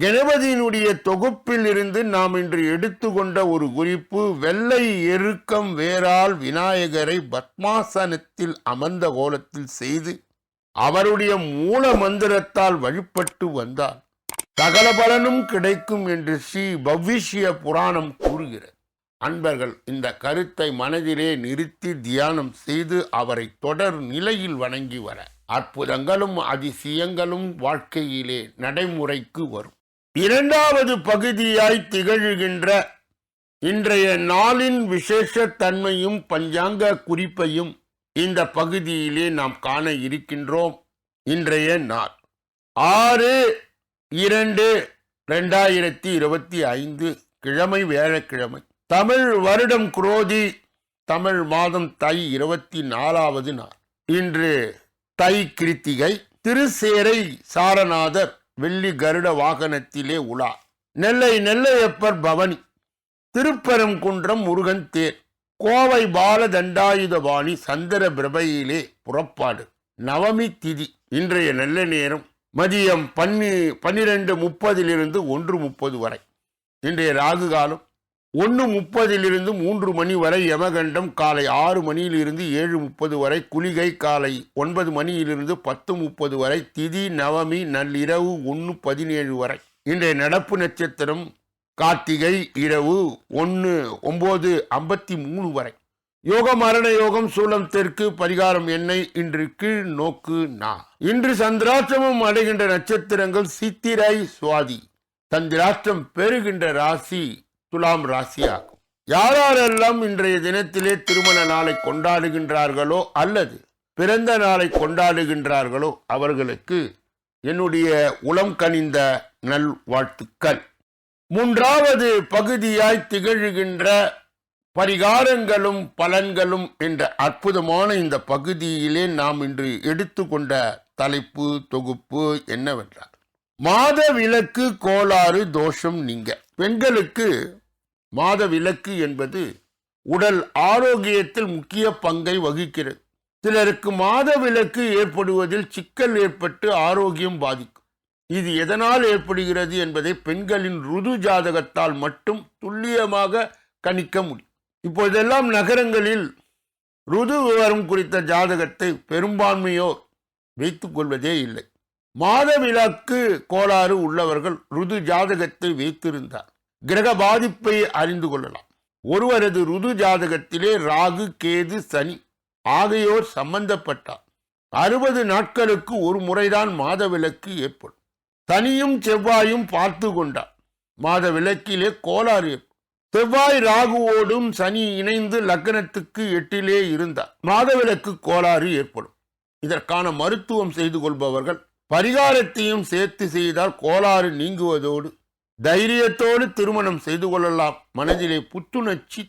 கணபதியினுடைய தொகுப்பில் இருந்து நாம் இன்று எடுத்துக்கொண்ட ஒரு குறிப்பு வெள்ளை எருக்கம் வேறால் விநாயகரை பத்மாசனத்தில் அமர்ந்த கோலத்தில் செய்து அவருடைய மூல மந்திரத்தால் வழிபட்டு வந்தால் சகல பலனும் கிடைக்கும் என்று ஸ்ரீ பவ்விஷ்ய புராணம் கூறுகிறது. அன்பர்கள் இந்த கருத்தை மனதிலே நிறுத்தி தியானம் செய்து அவரை தொடர் நிலையில் வணங்கி வர அற்புதங்களும் அதிசயங்களும் வாழ்க்கையிலே நடைமுறைக்கு வரும். இரண்டாவது பகுதியாய் திகழ்கின்ற இன்றைய நாளின் விசேஷ தன்மையும் பஞ்சாங்க குறிப்பையும் இந்த பகுதியிலே நாம் காண இருக்கின்றோம். இன்றைய நாள் ஆறு இரண்டு ரெண்டாயிரத்தி இருபத்தி ஐந்து கிழமை வேழக்கிழமை தமிழ் வருடம் குரோதி தமிழ் மாதம் தை இருபத்தி நாலாவது நாள். இன்று தை கிருத்திகை திருசேரை சாரநாதர் வெள்ளி கருட வாகனத்திலே உலா. நெல்லை நெல்லையப்பர் பவனி. திருப்பெருங்குன்றம் முருகன் தேர். கோவை பால தண்டாயுதபாணி சந்திர பிரபையிலே புறப்பாடு. நவமி திதி இன்றைய நல்ல நேரம். மதியம் பன்னி பன்னிரெண்டு முப்பதிலிருந்து ஒன்று முப்பது வரை. இன்றைய ராகு காலம் ஒன்று முப்பதிலிருந்து மூன்று மணி வரை யமகண்டம் காலை ஆறு மணியிலிருந்து ஏழு முப்பது வரை குளிகை காலை ஒன்பது மணியிலிருந்து பத்து முப்பது வரை திதி நவமி நள்ளிரவு ஒன்று பதினேழு வரை. இன்றைய நடப்பு நட்சத்திரம் கார்த்திகை இரவு ஒன்று ஒம்பது ஐம்பத்தி மூணு வரை. யோக மரண யோகம் சூலம் தெற்கு பரிகாரம் எண்ணெய் இன்று கீழ் நோக்கு நா. இன்று சந்திராஷ்டமம் அடைகின்ற நட்சத்திரங்கள் சித்திரை சுவாதி. சந்திராஷ்டம் பெறுகின்ற ராசி துலாம் ராசியாகும். யாரெல்லாம் இன்றைய தினத்திலே திருமண நாளை கொண்டாடுகின்றார்களோ அல்லது பிறந்த நாளை கொண்டாடுகின்றார்களோ அவர்களுக்கு என்னுடைய உளம் கனிந்த நல் வாழ்த்துக்கள் மூன்றாவது பகுதியாய் திகழ்கின்ற பரிகாரங்களும் பலன்களும் என்ற அற்புதமான இந்த பகுதியிலே நாம் இன்று எடுத்துக்கொண்ட தலைப்பு தொகுப்பு என்னவென்றால் மாத விளக்கு கோளாறு தோஷம் நீங்க. பெண்களுக்கு மாத விலக்கு என்பது உடல் ஆரோக்கியத்தில் முக்கிய பங்கை வகிக்கிறது. சிலருக்கு மாத விலக்கு ஏற்படுவதில் சிக்கல் ஏற்பட்டு ஆரோக்கியம் பாதிக்கும். இது எதனால் ஏற்படுகிறது என்பதை பெண்களின் ருது ஜாதகத்தால் மட்டும் துல்லியமாக கணிக்க முடியும். இப்போதெல்லாம் நகரங்களில் ருது விவரம் குறித்த ஜாதகத்தை பெரும்பான்மையோர் வைத்துக் கொள்வதே இல்லை. மாதவிலக்கு கோளாறு உள்ளவர்கள் ருது ஜாதகத்தை வைத்திருந்தார். கிரக பாதிப்பை அறிந்து கொள்ளலாம். ஒருவரது ருது ஜாதகத்திலே ராகு கேது சனி ஆகியோர் சம்பந்தப்பட்டார் அறுபது நாட்களுக்கு ஒரு முறைதான் மாதவிலக்கு ஏற்படும். சனியும் செவ்வாயும் பார்த்து கொண்டார் மாதவிலக்கிலே கோளாறு ஏற்படும். செவ்வாய் ராகுவோடும் சனி இணைந்து லக்னத்துக்கு எட்டிலே இருந்தார் மாதவிலக்கு கோளாறு ஏற்படும். இதற்கான மருத்துவம் செய்து கொள்பவர்கள் பரிகாரத்தையும் சேர்த்து செய்தால் கோளாறு நீங்குவதோடு தைரியத்தோடு திருமணம் செய்து கொள்ளலாம். மனதிலே புத்துணர்ச்சி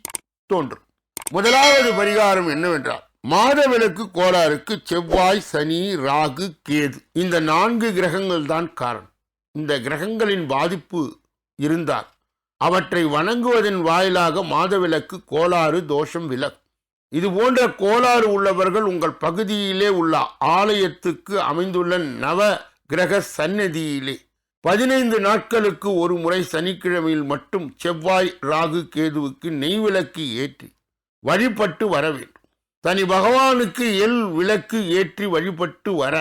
தோன்றும். முதலாவது பரிகாரம் என்னவென்றால் மாதவிலக்கு கோளாறுக்கு செவ்வாய் சனி ராகு கேது இந்த நான்கு கிரகங்கள் தான் காரணம். இந்த கிரகங்களின் பாதிப்பு இருந்தால் அவற்றை வணங்குவதன் வாயிலாக மாதவிலக்கு கோளாறு தோஷம் விலக் இது போன்ற கோளாறு உள்ளவர்கள் உங்கள் பகுதியிலே உள்ள ஆலயத்துக்கு அமைந்துள்ள நவ கிரக சந்நிதியிலே பதினைந்து நாட்களுக்கு ஒரு முறை சனிக்கிழமையில் மட்டும் செவ்வாய் ராகு கேதுவுக்கு நெய் விளக்கு ஏற்றி வழிபட்டு வர வேண்டும். தனி பகவானுக்கு எல் விளக்கு ஏற்றி வழிபட்டு வர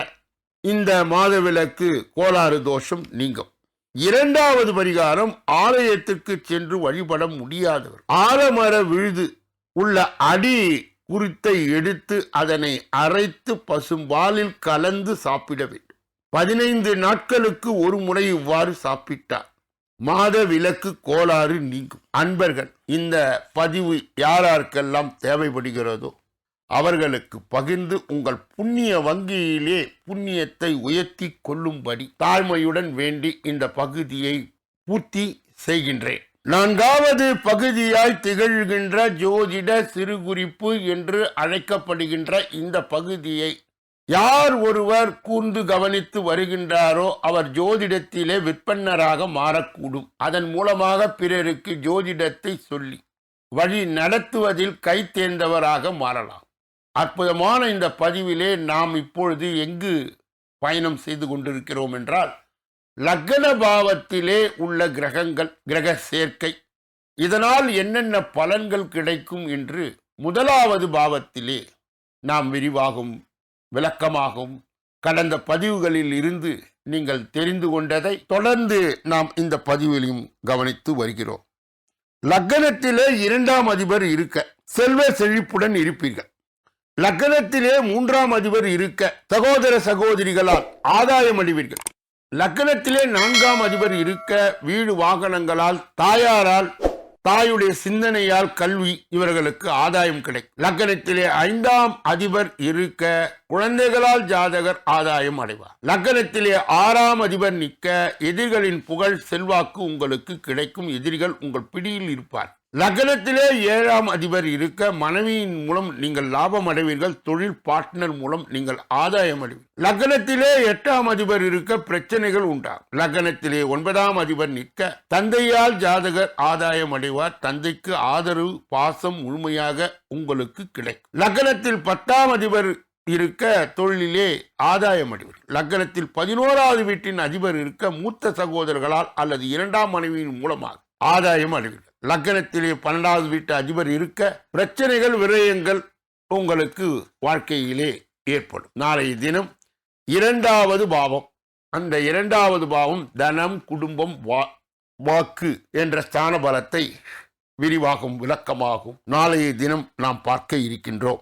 இந்த மாத விளக்கு கோளாறு தோஷம் நீங்கும். இரண்டாவது பரிகாரம் ஆலயத்துக்கு சென்று வழிபட முடியாதவர். ஆலமர விழுது உள்ள அடி குறித்தை எடுத்து அதனை அரைத்து பசும்பாலில் கலந்து சாப்பிட வேண்டும். பதினைந்து நாட்களுக்கு ஒரு முறை இவ்வாறு சாப்பிட்டார். மாத விலக்கு கோளாறு நீங்கும். அன்பர்கள் இந்த பதிவு யாராருக்கெல்லாம் தேவைப்படுகிறதோ அவர்களுக்கு பகிர்ந்து உங்கள் புண்ணிய வங்கியிலே புண்ணியத்தை உயர்த்தி கொள்ளும்படி தாழ்மையுடன் வேண்டி இந்த பகுதியை பூர்த்தி செய்கின்றேன். நான்காவது பகுதியாய் திகழ்கின்ற ஜோதிட சிறுகுறிப்பு என்று அழைக்கப்படுகின்ற இந்த பகுதியை யார் ஒருவர் கூர்ந்து கவனித்து வருகின்றாரோ அவர் ஜோதிடத்திலே விற்பன்னராக மாறக்கூடும். அதன் மூலமாக பிறருக்கு ஜோதிடத்தை சொல்லி வழி நடத்துவதில் கை தேர்ந்தவராக மாறலாம். அற்புதமான இந்த பதிவிலே நாம் இப்பொழுது எங்கு பயணம் செய்து கொண்டிருக்கிறோம் என்றால் லக்ன பாவத்திலே உள்ள கிரகங்கள் கிரக சேர்க்கை இதனால் என்னென்ன பலன்கள் கிடைக்கும் என்று முதலாவது பாவத்திலே நாம் விரிவாகும் விளக்கமாகும். கடந்த பதிவுகளில் இருந்து நீங்கள் தெரிந்து கொண்டதை தொடர்ந்து நாம் இந்த பதிவிலையும் கவனித்து வருகிறோம். லக்னத்திலே இரண்டாம் அதிபர் இருக்க செல்வ செழிப்புடன் இருப்பீர்கள். லக்னத்திலே மூன்றாம் அதிபர் இருக்க சகோதர சகோதரிகளால் ஆதாயம் அடைவீர்கள். லக்னத்திலே நான்காம் அதிபர் இருக்க வீடு வாகனங்களால் தாயாரால் தாயுடைய சிந்தனையால் கல்வி இவர்களுக்கு ஆதாயம் கிடைக்கும். லக்கணத்திலே ஐந்தாம் அதிபர் இருக்க குழந்தைகளால் ஜாதகர் ஆதாயம் அடைவார். லக்கணத்திலே ஆறாம் அதிபர் நிற்க எதிரிகளின் புகழ் செல்வாக்கு உங்களுக்கு கிடைக்கும். எதிரிகள் உங்கள் பிடியில் இருப்பார் லக்னத்திலே ஏழாம் அதிபர் இருக்க மனைவியின் மூலம் நீங்கள் லாபம் அடைவீர்கள் தொழில் பார்ட்னர் மூலம் நீங்கள் ஆதாயம் அடைவீர்கள். லக்னத்திலே எட்டாம் அதிபர் இருக்க பிரச்சனைகள் உண்டாகும் லக்னத்திலே ஒன்பதாம் அதிபர் நிற்க தந்தையால் ஜாதகர் ஆதாயம் அடைவார் தந்தைக்கு ஆதரவு பாசம் முழுமையாக உங்களுக்கு கிடைக்கும். லக்னத்தில் பத்தாம் அதிபர் இருக்க தொழிலிலே ஆதாயம் அடைவர் லக்னத்தில் பதினோராவது வீட்டின் அதிபர் இருக்க மூத்த சகோதரர்களால் அல்லது இரண்டாம் மனைவியின் மூலமாக ஆதாயம் அடைவீர்கள். லக்னத்திலே பன்னெண்டாவது வீட்டு அதிபர் இருக்க பிரச்சனைகள் விரயங்கள் உங்களுக்கு வாழ்க்கையிலே ஏற்படும். நாளைய தினம் இரண்டாவது பாவம். அந்த இரண்டாவது பாவம் தனம் குடும்பம் வா வாக்கு என்ற ஸ்தான பலத்தை விரிவாகும் விளக்கமாகும். நாளைய தினம் நாம் பார்க்க இருக்கின்றோம்.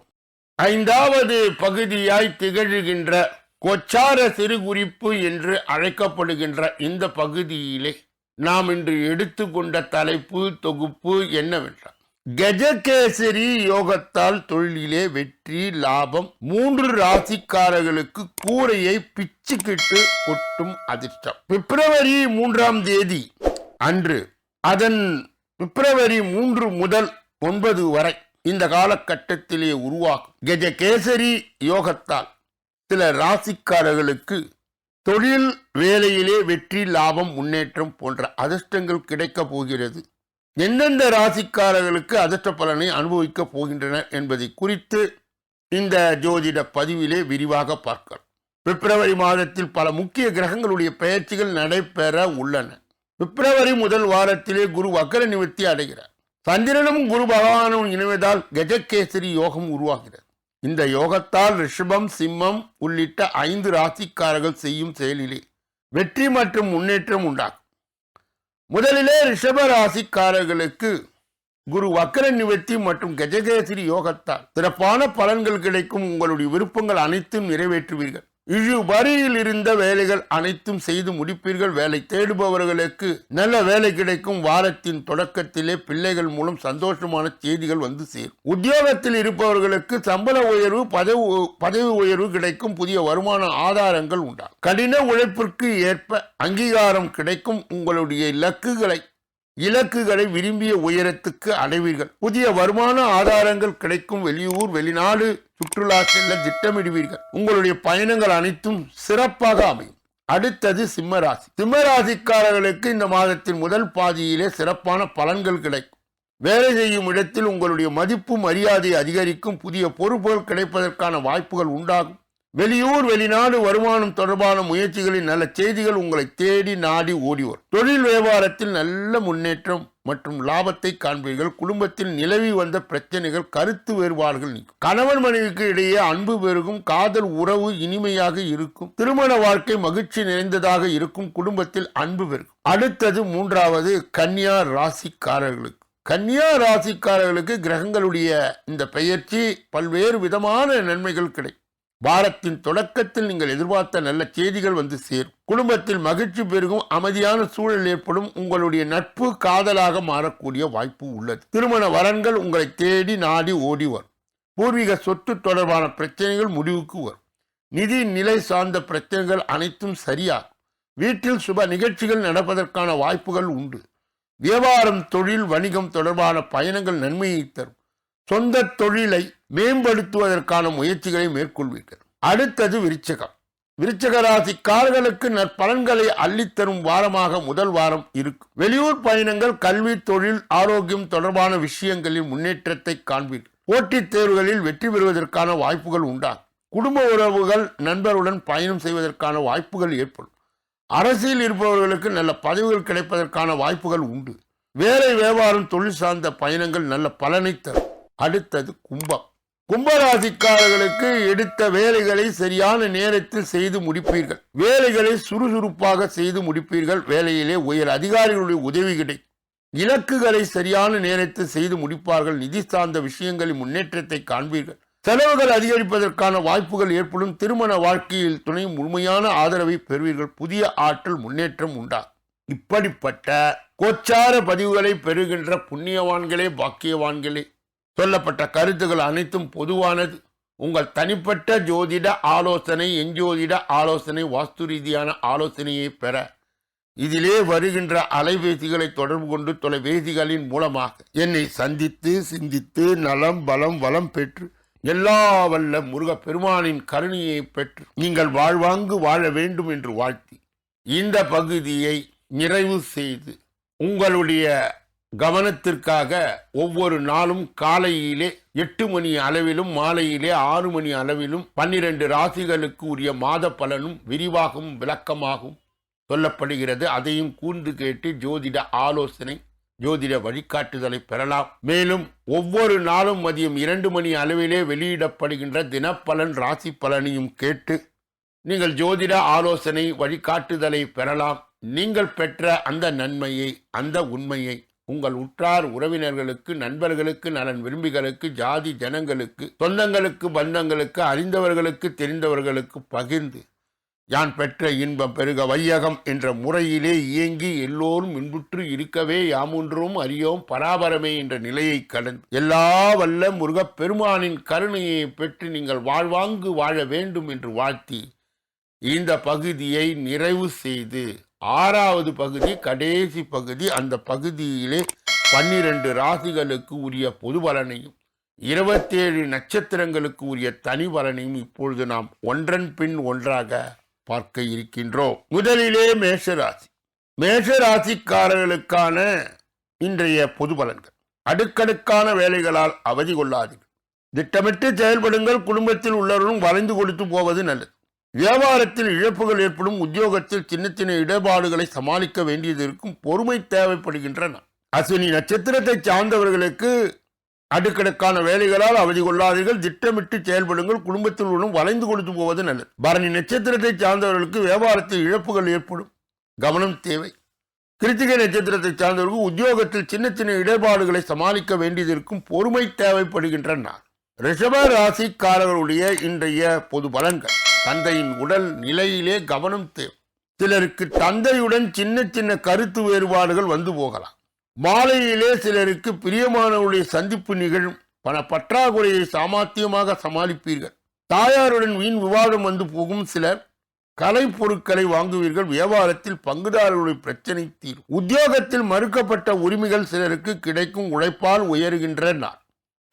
ஐந்தாவது பகுதியாய் திகழ்கின்ற கொச்சார சிறுகுறிப்பு என்று அழைக்கப்படுகின்ற இந்த பகுதியிலே நாம் இன்று எடுத்துக்கொண்ட தலைப்பு தொகுப்பு என்னவென்றால் கஜகேசரி யோகத்தால் தொழிலிலே வெற்றி லாபம் மூன்று ராசிக்காரர்களுக்கு கூரையை பிச்சுக்கிட்டு கொட்டும் அதிர்ஷ்டம். பிப்ரவரி மூன்றாம் தேதி அன்று அதன் பிப்ரவரி மூன்று முதல் ஒன்பது வரை இந்த காலகட்டத்திலே உருவாகும் கஜகேசரி யோகத்தால் சில ராசிக்காரர்களுக்கு தொழில் வேலையிலே வெற்றி லாபம் முன்னேற்றம் போன்ற அதிர்ஷ்டங்கள் கிடைக்கப் போகிறது. எந்தெந்த ராசிக்காரர்களுக்கு அதிர்ஷ்ட பலனை அனுபவிக்கப் போகின்றனர் என்பதை குறித்து இந்த ஜோதிட பதிவிலே விரிவாக பார்க்கலாம். பிப்ரவரி மாதத்தில் பல முக்கிய கிரகங்களுடைய பெயர்ச்சிகள் நடைபெற உள்ளன. பிப்ரவரி முதல் வாரத்திலே குரு வக்கர நிவர்த்தி அடைகிறார். சந்திரனும் குரு பகவானும் இணைவதால் கஜகேசரி யோகம் உருவாகிறது. இந்த யோகத்தால் ரிஷபம் சிம்மம் உள்ளிட்ட ஐந்து ராசிக்காரர்கள் செய்யும் செயலிலே வெற்றி மற்றும் முன்னேற்றம் உண்டாகும். முதலிலே ரிஷப ராசிக்காரர்களுக்கு குரு வக்கர நிவர்த்தி மற்றும் கஜகேசரி யோகத்தால் சிறப்பான பலன்கள் கிடைக்கும். உங்களுடைய விருப்பங்கள் அனைத்தும் நிறைவேற்றுவீர்கள். இழு வரியில் இருந்த வேலைகள் அனைத்தும் செய்து முடிப்பீர்கள். வேலை தேடுபவர்களுக்கு நல்ல வேலை கிடைக்கும். வாரத்தின் தொடக்கத்திலே பிள்ளைகள் மூலம் சந்தோஷமான செய்திகள் வந்து சேரும். உத்தியோகத்தில் இருப்பவர்களுக்கு சம்பள உயர்வு பதவி பதவி உயர்வு கிடைக்கும். புதிய வருமான ஆதாரங்கள் உண்டாகும். கடின உழைப்பிற்கு ஏற்ப அங்கீகாரம் கிடைக்கும். உங்களுடைய இலக்குகளை இலக்குகளை விரும்பிய உயரத்துக்கு அடைவீர்கள். புதிய வருமான ஆதாரங்கள் கிடைக்கும் வெளியூர் வெளிநாடு சுற்றுலா செல்ல திட்டமிடுவீர்கள். உங்களுடைய பயணங்கள் அனைத்தும் சிறப்பாக அமையும். அடுத்தது சிம்மராசி. சிம்மராசிக்காரர்களுக்கு இந்த மாதத்தின் முதல் பாதியிலே சிறப்பான பலன்கள் கிடைக்கும். வேலை செய்யும் இடத்தில் உங்களுடைய மதிப்பு மரியாதை அதிகரிக்கும். புதிய பொறுப்புகள் கிடைப்பதற்கான வாய்ப்புகள் உண்டாகும். வெளியூர் வெளிநாடு வருமானம் தொடர்பான முயற்சிகளில் நல்ல செய்திகள் உங்களை தேடி நாடி ஓடி வரும் தொழில் வியாபாரத்தில் நல்ல முன்னேற்றம் மற்றும் லாபத்தை காண்பீர்கள். குடும்பத்தில் நிலவி வந்த பிரச்சனைகள் கருத்து வேறுபாடுகள் நீக்கும். கணவன் மனைவிக்கு இடையே அன்பு பெருகும் காதல் உறவு இனிமையாக இருக்கும். திருமண வாழ்க்கை மகிழ்ச்சி நிறைந்ததாக இருக்கும். குடும்பத்தில் அன்பு பெருகும். அடுத்தது மூன்றாவது கன்னியா ராசிக்காரர்களுக்கு. கன்னியா ராசிக்காரர்களுக்கு கிரகங்களுடைய இந்த பெயர்ச்சி பல்வேறு விதமான நன்மைகள் கிடைக்கும். வாரத்தின் தொடக்கத்தில் நீங்கள் எதிர்பார்த்த நல்ல செய்திகள் வந்து சேரும். குடும்பத்தில் மகிழ்ச்சி பெருகும் அமைதியான சூழல் ஏற்படும் உங்களுடைய நட்பு காதலாக மாறக்கூடிய வாய்ப்பு உள்ளது. திருமண வரன்கள் உங்களை தேடி நாடி ஓடி வரும். பூர்வீக சொத்து தொடர்பான பிரச்சனைகள் முடிவுக்கு வரும். நிதி நிலை சார்ந்த பிரச்சனைகள் அனைத்தும் சரியாகும். வீட்டில் சுப நிகழ்ச்சிகள் நடப்பதற்கான வாய்ப்புகள் உண்டு. வியாபாரம் தொழில் வணிகம் தொடர்பான பயணங்கள் நன்மையை தரும். சொந்த தொழிலை மேம்படுத்துவதற்கான முயற்சிகளை மேற்கொள்வீர்கள். அடுத்தது விருச்சகம். விருச்சக ராசிக்காரர்களுக்கு நற்பலன்களை அள்ளித்தரும் வாரமாக முதல் வாரம் இருக்கும் வெளியூர் பயணங்கள் கல்வி தொழில் ஆரோக்கியம் தொடர்பான விஷயங்களில் முன்னேற்றத்தை காண்பீர்கள் போட்டித் தேர்வுகளில் வெற்றி பெறுவதற்கான வாய்ப்புகள் உண்டாகும். குடும்ப உறவுகள் நண்பருடன் பயணம் செய்வதற்கான வாய்ப்புகள் ஏற்படும். அரசியல் இருப்பவர்களுக்கு நல்ல பதவிகள் கிடைப்பதற்கான வாய்ப்புகள் உண்டு. வேலை வியாபாரம் தொழில் சார்ந்த பயணங்கள் நல்ல பலனை தரும். அடுத்தது கும்பம். கும்பராசிக்காரர்களுக்கு எடுத்த வேலைகளை சரியான நேரத்தில் செய்து முடிப்பீர்கள். வேலைகளை சுறுசுறுப்பாக செய்து முடிப்பீர்கள். வேலையிலே உயர் அதிகாரிகளுடைய உதவி கிடைக்கும் இலக்குகளை சரியான நேரத்தில் செய்து முடிப்பார்கள். நிதி சார்ந்த விஷயங்களின் முன்னேற்றத்தை காண்பீர்கள். செலவுகள் அதிகரிப்பதற்கான வாய்ப்புகள் ஏற்படும். திருமண வாழ்க்கையில் துணை முழுமையான ஆதரவை பெறுவீர்கள். புதிய ஆற்றல் முன்னேற்றம் உண்டாகும் இப்படிப்பட்ட கோச்சார பதிவுகளை பெறுகின்ற புண்ணியவான்களே பாக்கியவான்களே சொல்லப்பட்ட கருத்துகள் அனைத்தும் பொதுவானது. உங்கள் தனிப்பட்ட ஜோதிட ஆலோசனை எஞ்சோதிட ஆலோசனை வாஸ்து ரீதியான ஆலோசனையை பெற. இதிலே வருகின்ற அலைபேசிகளை தொடர்பு கொண்டு தொலைபேசிகளின் மூலமாக என்னை சந்தித்து சிந்தித்து நலம் பலம் வளம் பெற்று எல்லா வல்ல முருகப் பெருமானின் கருணையை பெற்று நீங்கள் வாழ்வாங்கு வாழ வேண்டும் என்று வாழ்த்தி இந்த பகுதியை நிறைவு செய்து உங்களுடைய கவனத்திற்காக ஒவ்வொரு நாளும் காலையிலே எட்டு மணி அளவிலும் மாலையிலே ஆறு மணி அளவிலும் பன்னிரண்டு ராசிகளுக்கு உரிய மாத பலனும் விரிவாகவும் விளக்கமாகவும் சொல்லப்படுகிறது. அதையும் கூர்ந்து கேட்டு ஜோதிட ஆலோசனை ஜோதிட வழிகாட்டுதலை பெறலாம். மேலும் ஒவ்வொரு நாளும் மதியம் இரண்டு மணி அளவிலே வெளியிடப்படுகின்ற தினப்பலன் ராசி பலனையும் கேட்டு நீங்கள் ஜோதிட ஆலோசனை வழிகாட்டுதலை பெறலாம். நீங்கள் பெற்ற அந்த நன்மையை அந்த உண்மையை உங்கள் உற்றார் உறவினர்களுக்கு நண்பர்களுக்கு நலன் விரும்பிகளுக்கு ஜாதி ஜனங்களுக்கு சொந்தங்களுக்கு பந்தங்களுக்கு அறிந்தவர்களுக்கு தெரிந்தவர்களுக்கு பகிர்ந்து யான் பெற்ற இன்பம் பெருக வையகம் என்ற முறையிலே இயங்கி எல்லோரும் இன்புற்று இருக்கவே யாமொன்றும் அறியோம் பராபரமே என்ற நிலையை கடந்து. எல்லா வல்ல முருகப் பெருமானின் கருணையை பெற்று நீங்கள் வாழ்வாங்கு வாழ வேண்டும் என்று வாழ்த்தி இந்த பகுதியை நிறைவு செய்து ஆறாவது பகுதி கடைசி பகுதி அந்த பகுதியிலே பன்னிரண்டு ராசிகளுக்கு உரிய பொது பலனையும் இருபத்தேழு நட்சத்திரங்களுக்கு உரிய தனி பலனையும் இப்பொழுது நாம் ஒன்றன் பின் ஒன்றாக பார்க்க இருக்கின்றோம். முதலிலே மேஷராசி. மேஷராசிக்காரர்களுக்கான இன்றைய பொது பலன்கள். அடுக்கடுக்கான வேலைகளால் அவதி கொள்ளாதீர்கள். திட்டமிட்டு செயல்படுங்கள் குடும்பத்தில் உள்ளவர்களும் வளைந்து கொடுத்து போவது நல்லது. வியாபாரத்தில் இழப்புகள் ஏற்படும் உத்தியோகத்தில் சின்ன சின்ன இடர்பாடுகளை சமாளிக்க வேண்டியது இருக்கும் பொறுமை தேவைப்படுகின்றன. அஸ்வினி நட்சத்திரத்தை சார்ந்தவர்களுக்கு அடுக்கடுக்கான வேலைகளால் அவதி கொள்ளாதீர்கள் திட்டமிட்டு செயல்படுங்கள் குடும்பத்தில் உள்ளும் வளைந்து கொடுத்து போவது நல்லது. பரணி நட்சத்திரத்தை சார்ந்தவர்களுக்கு வியாபாரத்தில் இழப்புகள் ஏற்படும். கவனம் தேவை. கிருத்திகை நட்சத்திரத்தை சார்ந்தவர்கள் உத்தியோகத்தில் சின்ன சின்ன இடர்பாடுகளை சமாளிக்க வேண்டியது இருக்கும் பொறுமை தேவைப்படுகின்றன. ரிஷப ராசிக்காரர்களுடைய இன்றைய பொது பலன்கள். தந்தையின் உடல் நிலையிலே கவனம் தேவை சிலருக்கு தந்தையுடன் சின்ன சின்ன கருத்து வேறுபாடுகள் வந்து போகலாம். மாலையிலே சிலருக்கு பிரியமானவருடைய சந்திப்பு நிகழும். பண பற்றாக்குறையை சாமர்த்தியமாக சமாளிப்பீர்கள். தாயாருடன் வீண் விவாதம் வந்து போகும் சிலர் கலை பொருட்களை வாங்குவீர்கள். வியாபாரத்தில் பங்குதாரர்களுடைய பிரச்சனை தீரும். உத்தியோகத்தில் மறுக்கப்பட்ட உரிமைகள் சிலருக்கு கிடைக்கும் உழைப்பால் உயர்கின்ற நாள்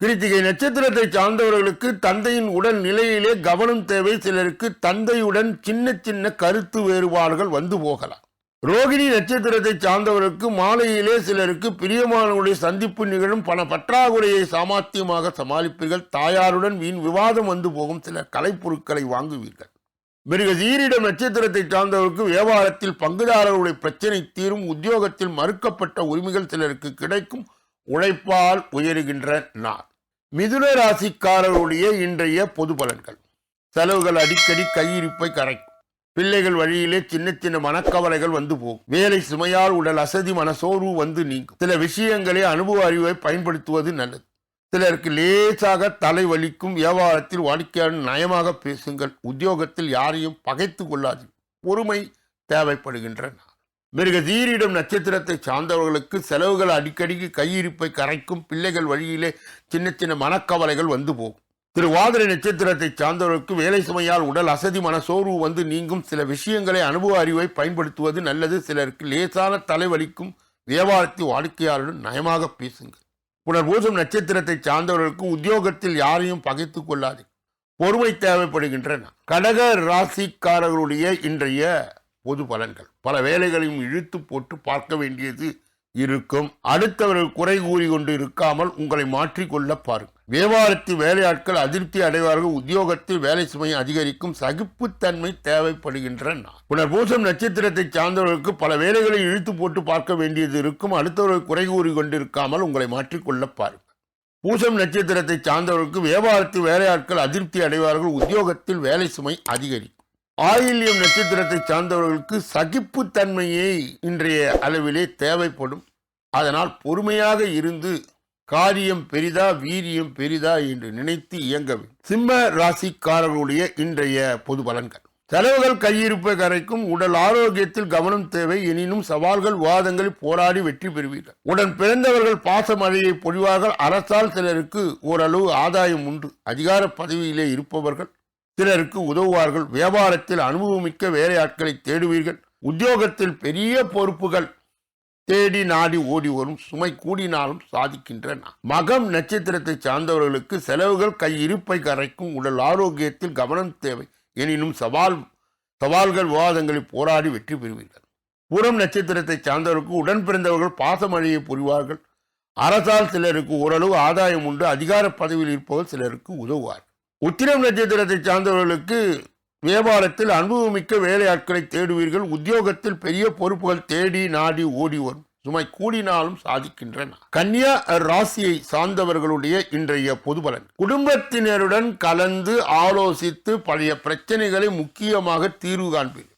கிருத்திகை நட்சத்திரத்தை சார்ந்தவர்களுக்கு தந்தையின் உடல் நிலையிலே கவனம் தேவை. சிலருக்கு தந்தையுடன் சின்ன சின்ன கருத்து வேறுபாடுகள் வந்து போகலாம். ரோகிணி நட்சத்திரத்தை சார்ந்தவருக்கு மாலையிலே சிலருக்கு பிரியமானவருடைய சந்திப்பு நிகழும். பண பற்றாக்குறையை சாமர்த்தியமாக சமாளிப்பீர்கள். தாயாருடன் வீண் விவாதம் வந்து போகும். சில கலைப்பொருட்களை வாங்குவீர்கள். மிருக சீரிடம் நட்சத்திரத்தை சார்ந்தவருக்கு வியாபாரத்தில் பங்குதாரர்களுடைய பிரச்சனை தீரும். உத்தியோகத்தில் மறுக்கப்பட்ட உரிமைகள் சிலருக்கு கிடைக்கும். உழைப்பால் உயருகின்ற நாள். மிதுன ராசிக்காரருடைய இன்றைய பொது பலன்கள். செலவுகள் அடிக்கடி கையிருப்பை கரைக்கும். பிள்ளைகள் வழியிலே சின்ன சின்ன மனக்கவலைகள் வந்து போகும். வேலை சுமையால் உடல் அசதி மனசோர்வு வந்து நீங்கும். சில விஷயங்களை அனுபவ அறிவை பயன்படுத்துவது நல்லது. சிலருக்கு லேசாக தலை வலிக்கும் வியாபாரத்தில் வாடிக்கையாளர் நயமாக பேசுங்கள். உத்தியோகத்தில் யாரையும் பகைத்து கொள்ளாது. பொறுமை தேவைப்படுகின்றன. மிருகதீரிடம் நட்சத்திரத்தை சார்ந்தவர்களுக்கு செலவுகள் அடிக்கடிக்கு கையிருப்பை கரைக்கும் பிள்ளைகள் வழியிலே சின்ன சின்ன மனக்கவலைகள் வந்து போகும். திருவாதிரை நட்சத்திரத்தை சார்ந்தவர்களுக்கு வேலை சுமையால் உடல் அசதி மன சோர்வு வந்து நீங்கும். சில விஷயங்களை அனுபவ அறிவை பயன்படுத்துவது நல்லது. சிலருக்கு லேசான தலைவலிக்கும் வியாபாரத்தை வாடிக்கையாளருடன் நயமாக பேசுங்கள். புனர்பூசம் நட்சத்திரத்தை சார்ந்தவர்களுக்கு உத்தியோகத்தில் யாரையும் பகைத்து கொள்ளாது. பொறுமை தேவைப்படுகின்றன. கடக ராசிக்காரர்களுடைய இன்றைய பொது பலன்கள். பல வேலைகளையும் இழுத்து போட்டு பார்க்க வேண்டியது இருக்கும். அடுத்தவர்கள் குறை கூறி கொண்டு இருக்காமல் உங்களை மாற்றிக்கொள்ள பாருங்கள். வியாபாரத்தில் வேலையாட்கள் அதிருப்தி அடைவார்கள். உத்தியோகத்தில் வேலை சுமை அதிகரிக்கும். சகிப்புத்தன்மை தேவைப்படுகின்றன புனர்பூசம் நட்சத்திரத்தை சார்ந்தவர்களுக்கு பல வேலைகளை இழுத்து போட்டு பார்க்க வேண்டியது இருக்கும். அடுத்தவர்கள் குறை கூறி கொண்டிருக்காமல் உங்களை மாற்றிக்கொள்ள பாருங்கள். பூசம் நட்சத்திரத்தை சார்ந்தவர்களுக்கு வியாபாரத்தில் வேலையாட்கள் அதிருப்தி அடைவார்கள். உத்தியோகத்தில் வேலை சுமை அதிகரிக்கும் ஆயில்யம் நட்சத்திரத்தை சார்ந்தவர்களுக்கு சகிப்புத்தன்மையை இன்றைய அளவிலே தேவைப்படும். அதனால் பொறுமையாக இருந்து காரியம் பெரிதா வீரியம் பெரிதா என்று நினைத்து இயங்க வேண்டும். சிம்ம ராசிக்காரர்களுடைய இன்றைய பொது பலன்கள். செலவுகள் கையிருப்பை கரைக்கும் உடல் ஆரோக்கியத்தில் கவனம் தேவை எனினும் சவால்கள் வாதங்களில் போராடி வெற்றி பெறுவீர்கள். உடன் பிறந்தவர்கள் பாச மழையை பொழிவார்கள். அரசால் சிலருக்கு ஓரளவு ஆதாயம் உண்டு. அதிகார பதவியிலே இருப்பவர்கள் சிலருக்கு உதவுவார்கள். வியாபாரத்தில் அனுபவமிக்க வேலையாட்களை தேடுவீர்கள். உத்தியோகத்தில் பெரிய பொறுப்புகள் தேடி நாடி ஓடி வரும். சுமை கூடினாலும் சாதிக்கின்றன. மகம் நட்சத்திரத்தை சார்ந்தவர்களுக்கு செலவுகள் கையிருப்பை கரைக்கும். உடல் ஆரோக்கியத்தில் கவனம் தேவை. எனினும் சவால் சவால்கள் விவாதங்களில் போராடி வெற்றி பெறுவீர்கள். புறம் நட்சத்திரத்தை சார்ந்தவருக்கு உடன் பிறந்தவர்கள் பாசமழையை புரிவார்கள். அரசால் சிலருக்கு ஓரளவு ஆதாயம் உண்டு. அதிகார பதவியில் இருப்பவர் சிலருக்கு உதவுவார். உத்திரம் நட்சத்திரத்தை சார்ந்தவர்களுக்கு வியாபாரத்தில் அனுபவமிக்க வேலையாட்களை தேடுவீர்கள். உத்தியோகத்தில் பெரிய பொறுப்புகள் தேடி நாடி ஓடி வரும். சுமை கூடினாலும் சாதிக்கின்றன. கன்னியா ராசியை சார்ந்தவர்களுடைய இன்றைய பொது பலன். குடும்பத்தினருடன் கலந்து ஆலோசித்து பழைய பிரச்சனைகளை முக்கியமாக தீர்வு காண்பீர்கள்.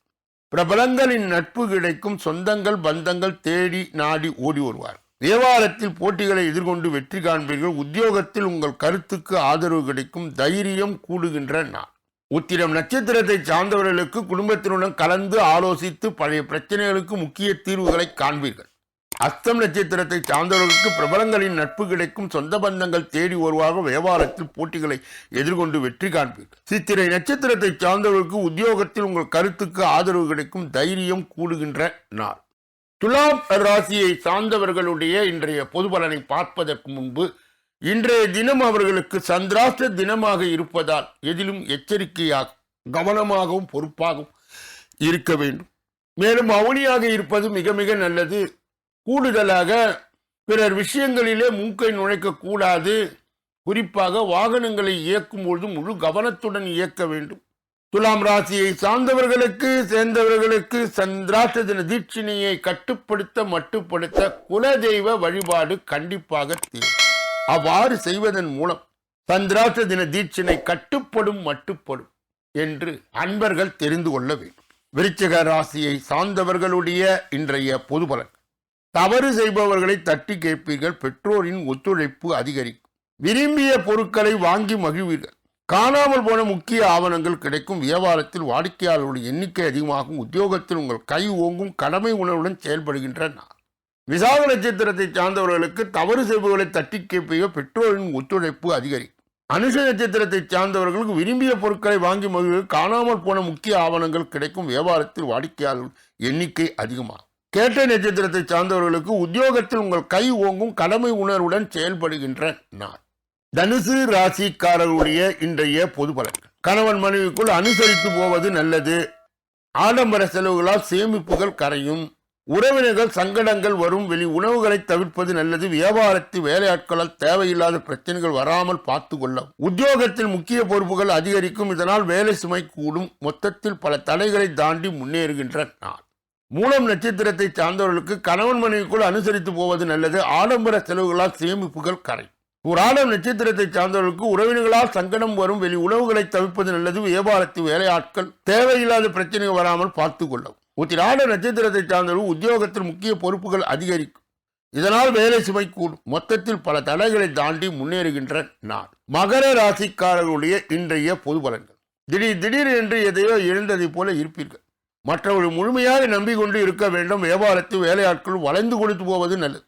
பிரபலங்களின் நட்பு கிடைக்கும். சொந்தங்கள் பந்தங்கள் தேடி நாடி ஓடி வருவார் வியாபாரத்தில் போட்டிகளை எதிர்கொண்டு வெற்றி காண்பீர்கள். உத்தியோகத்தில் உங்கள் கருத்துக்கு ஆதரவு கிடைக்கும். தைரியம் கூடுகின்ற நாள். உத்திரம் நட்சத்திரத்தை சார்ந்தவர்களுக்கு குடும்பத்தினுடன் கலந்து ஆலோசித்து பழைய பிரச்சனைகளுக்கு முக்கிய தீர்வுகளை காண்பீர்கள். அஸ்தம் நட்சத்திரத்தை சார்ந்தவர்களுக்கு பிரபலங்களின் நட்பு கிடைக்கும். சொந்த பந்தங்கள் தேடி வருவாக வியாபாரத்தில் போட்டிகளை எதிர்கொண்டு வெற்றி காண்பீர்கள். சித்திரை நட்சத்திரத்தை சார்ந்தவர்களுக்கு உத்தியோகத்தில் உங்கள் கருத்துக்கு ஆதரவு கிடைக்கும். தைரியம் கூடுகின்ற நாள். துலாம் ராசியை சார்ந்தவர்களுடைய இன்றைய பொது பலனை பார்ப்பதற்கு முன்பு இன்றைய தினம் அவர்களுக்கு சந்திராஷ்ட தினமாக இருப்பதால் எதிலும் எச்சரிக்கையாக கவனமாகவும் பொறுப்பாகவும் இருக்க வேண்டும். மேலும் அவனியாக இருப்பது மிக மிக நல்லது. கூடுதலாக பிறர் விஷயங்களிலே மூக்கை நுழைக்கக்கூடாது. குறிப்பாக வாகனங்களை இயக்கும் பொழுது முழு கவனத்துடன் இயக்க வேண்டும். துலாம் ராசியை சார்ந்தவர்களுக்கு சேர்ந்தவர்களுக்கு சந்திராஷ்ட தின தீட்சிணையை கட்டுப்படுத்த மட்டுப்படுத்த குலதெய்வ வழிபாடு கண்டிப்பாக தேவை அவ்வாறு செய்வதன் மூலம் சந்திராஷ்ட தின தீட்சிணை கட்டுப்படும் மட்டுப்படும் என்று அன்பர்கள் தெரிந்து கொள்ள வேண்டும். விருச்சிக ராசியை சார்ந்தவர்களுடைய இன்றைய பொது பலன். தவறு செய்பவர்களை தட்டி கேட்பீர்கள் பெற்றோரின் ஒத்துழைப்பு அதிகரிக்கும். விரும்பிய பொருட்களை வாங்கி மகிழ்வீர்கள். காணாமல் போன முக்கிய ஆவணங்கள் கிடைக்கும். வியாபாரத்தில் வாடிக்கையாளர்களுடைய எண்ணிக்கை அதிகமாகும். உத்தியோகத்தில் உங்கள் கை ஓங்கும் கடமை உணர்வுடன் செயல்படுகின்ற நான் விசாக நட்சத்திரத்தை சார்ந்தவர்களுக்கு தவறு செய்பவர்களை தட்டி கேட்பையோ பெற்றோரின் ஒத்துழைப்பு அதிகரிக்கும். அனுஷ நட்சத்திரத்தை சார்ந்தவர்களுக்கு விரும்பிய பொருட்களை வாங்கி மகிழ்வு காணாமல் போன முக்கிய ஆவணங்கள் கிடைக்கும். வியாபாரத்தில் வாடிக்கையாளர்கள் எண்ணிக்கை அதிகமாகும். கேட்ட நட்சத்திரத்தை சார்ந்தவர்களுக்கு உத்தியோகத்தில் உங்கள் கை ஓங்கும் கடமை உணர்வுடன் செயல்படுகின்ற நாள் தனுசு ராசிக்காரர்களுடைய இன்றைய பொது பலன்கள் கணவன் மனைவிக்குள் அனுசரித்து போவது நல்லது. ஆடம்பர செலவுகளால் சேமிப்புகள் கரையும். உறவினர்கள் சங்கடங்கள் வரும். வெளி உணவுகளை தவிர்ப்பது நல்லது. வியாபாரத்தில் வேலையாட்களால் தேவையில்லாத பிரச்சனைகள் வராமல் பார்த்து கொள்ள உத்தியோகத்தில் முக்கிய பொறுப்புகள் அதிகரிக்கும். இதனால் வேலை சுமை கூடும். மொத்தத்தில் பல தடைகளை தாண்டி முன்னேறுகின்ற நாள். மூலம் நட்சத்திரத்தை சார்ந்தவர்களுக்கு கணவன் மனைவிக்குள் அனுசரித்து போவது நல்லது. ஆடம்பர செலவுகளால் சேமிப்புகள் கரையும். புராணம் நட்சத்திரத்தை சார்ந்தவர்களுக்கு உறவினர்களால் சங்கடம் வரும் வெளி உணவுகளை தவிர்ப்பது நல்லது வியாபாரத்து வேலையாட்கள் தேவையில்லாத பிரச்சனைகள் வராமல் பார்த்து கொள்ளவும். உத்திராட நட்சத்திரத்தை சார்ந்தவர்கள் உத்தியோகத்தில் முக்கிய பொறுப்புகள் அதிகரிக்கும். இதனால் வேலை சுமை கூடும். மொத்தத்தில் பல தடைகளை தாண்டி முன்னேறுகின்ற நாள். மகர ராசிக்காரர்களுடைய இன்றைய பொது பலன்கள். திடீர் திடீர் என்று எதையோ இழந்ததைப் போல இருப்பீர்கள். மற்றவர்கள் முழுமையாக நம்பிக்கொண்டு இருக்க வேண்டும். வியாபாரத்தில் வேலையாட்கள் வளைந்து கொடுத்து போவது நல்லது.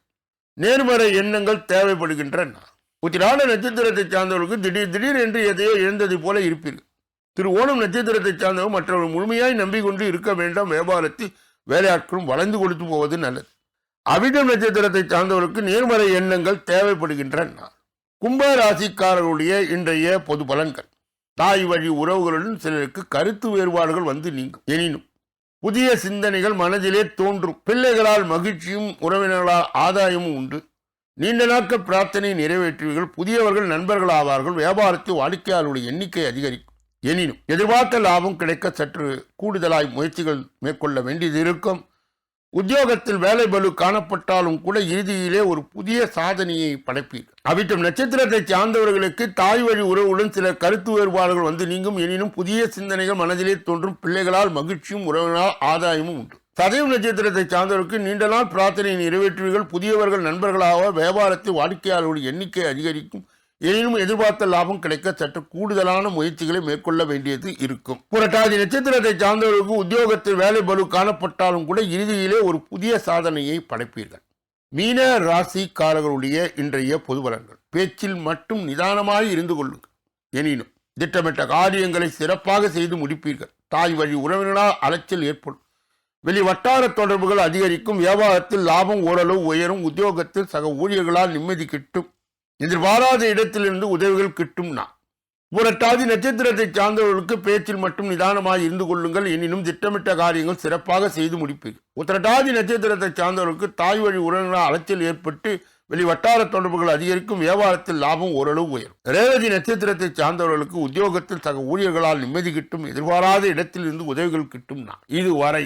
நேர்மறை எண்ணங்கள் தேவைப்படுகின்ற நாள் உத்திராட நட்சத்திரத்தை சார்ந்தவர்களுக்கு திடீர் திடீர் என்று எதையோ இழந்தது போல இருப்பீர்கள் திரு ஓணம் நட்சத்திரத்தை சார்ந்தவர் மற்றவர்கள் முழுமையாய் நம்பிக்கொண்டு இருக்க வேண்டாம். வியாபாரத்தில் வேலையாட்களும் வளைந்து கொடுத்து போவது நல்லது. அவிடம் நட்சத்திரத்தை சார்ந்தவர்களுக்கு நேர்மறை எண்ணங்கள் தேவைப்படுகின்றன. கும்ப ராசிக்காரர்களுடைய இன்றைய பொது பலன்கள். தாய் வழி உறவுகளுடன் சிலருக்கு கருத்து வேறுபாடுகள் வந்து நீங்கும். எனினும் புதிய சிந்தனைகள் மனதிலே தோன்றும். பிள்ளைகளால் மகிழ்ச்சியும் உறவினர்களால் ஆதாயமும் உண்டு. நீண்ட நாட்கள் பிரார்த்தனை நிறைவேற்றுவீர்கள் புதியவர்கள் நண்பர்கள் ஆவார்கள் வியாபாரத்தில் வாடிக்கையாளருடைய எண்ணிக்கை அதிகரிக்கும். எனினும் எதிர்பார்த்த லாபம் கிடைக்க சற்று கூடுதலாய் முயற்சிகள் மேற்கொள்ள வேண்டியது இருக்கும். உத்தியோகத்தில் வேலை பலு காணப்பட்டாலும் கூட இறுதியிலே ஒரு புதிய சாதனையை படைப்பீர்கள். அவிட்டம் நட்சத்திரத்தை சார்ந்தவர்களுக்கு தாய் வழி உறவுடன் சில கருத்து வேறுபாடுகள் வந்து நீங்கும். எனினும் புதிய சிந்தனைகள் மனதிலே தோன்றும். பிள்ளைகளால் மகிழ்ச்சியும் உறவினால் ஆதாயமும் உண்டு. சதயம் நட்சத்திரத்தை சார்ந்தவருக்கு நீண்ட நாள் பிரார்த்தனை நிறைவேற்றுவீர்கள். புதியவர்கள் நண்பர்களாக வியாபாரத்தில் வாடிக்கையாளர்களுடைய எண்ணிக்கை அதிகரிக்கும். எனினும் எதிர்பார்த்த லாபம் கிடைக்க சற்று கூடுதலான முயற்சிகளை மேற்கொள்ள வேண்டியது இருக்கும். புரட்டாதி நட்சத்திரத்தை சார்ந்தவர்களுக்கு உத்தியோகத்தில் வேலை பலு காணப்பட்டாலும் கூட இறுதியிலே ஒரு புதிய சாதனையை படைப்பீர்கள். மீன ராசிக்காரர்களுடைய இன்றைய பொது பலன்கள். பேச்சில் மட்டும் நிதானமாக இருந்து கொள்ளுங்கள். எனினும் திட்டமிட்ட காரியங்களை சிறப்பாக செய்து முடிப்பீர்கள். தாய் வழி உறவினரால் அலைச்சல் ஏற்படும். வெளி வட்டார தொடர்புகள் அதிகரிக்கும் வியாபாரத்தில் லாபம் ஓரளவு உயரும் உத்தியோகத்தில் சக ஊழியர்களால் நிம்மதி கிட்டும். எதிர்பாராத இடத்திலிருந்து உதவிகள் கிட்டும் நான் புரட்டாதி நட்சத்திரத்தை சார்ந்தவர்களுக்கு பேச்சில் மட்டும் நிதானமாக இருந்து கொள்ளுங்கள். எனினும் திட்டமிட்ட காரியங்கள் சிறப்பாக செய்து முடிப்பீர்கள். உத்திரட்டாதி நட்சத்திரத்தை சார்ந்தவர்களுக்கு தாய் வழி உறவினரால் அலைச்சல் ஏற்பட்டு வெளி வட்டார தொடர்புகள் அதிகரிக்கும் வியாபாரத்தில் லாபம் ஓரளவு உயரும். ரேவதி நட்சத்திரத்தை சார்ந்தவர்களுக்கு உத்தியோகத்தில் சக ஊழியர்களால் நிம்மதி கிட்டும் எதிர்பாராத இடத்திலிருந்து உதவிகள் கிட்டும் நான் இதுவரை